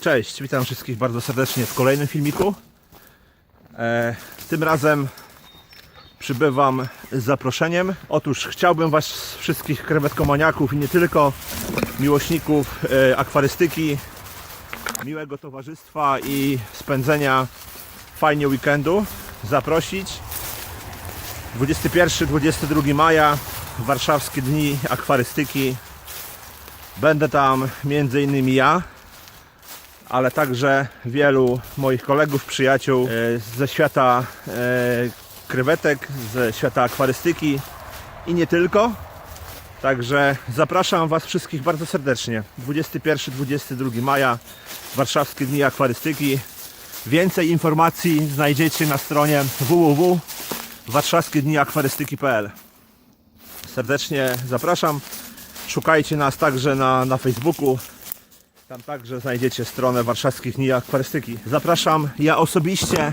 Cześć, witam wszystkich bardzo serdecznie w kolejnym filmiku. E, tym razem przybywam z zaproszeniem. Otóż chciałbym Was wszystkich krewetkomaniaków i nie tylko miłośników e, akwarystyki, miłego towarzystwa i spędzenia fajnie weekendu zaprosić 21-22 maja warszawskie dni akwarystyki będę tam między innymi ja ale także wielu moich kolegów, przyjaciół e, ze świata e, krewetek, ze świata akwarystyki i nie tylko. Także zapraszam Was wszystkich bardzo serdecznie. 21-22 maja Warszawskie Dni Akwarystyki. Więcej informacji znajdziecie na stronie www.warszawskiedniakwarystyki.pl Serdecznie zapraszam. Szukajcie nas także na, na Facebooku. Tam także znajdziecie stronę warszawskich dni akwarystyki. Zapraszam ja osobiście,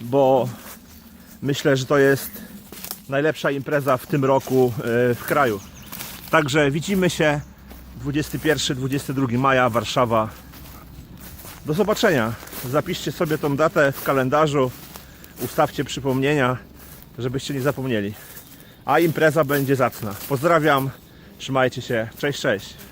bo myślę, że to jest najlepsza impreza w tym roku e, w kraju. Także widzimy się 21-22 maja Warszawa. Do zobaczenia. Zapiszcie sobie tą datę w kalendarzu. Ustawcie przypomnienia, żebyście nie zapomnieli. A impreza będzie zacna. Pozdrawiam. Trzymajcie się. Cześć, cześć.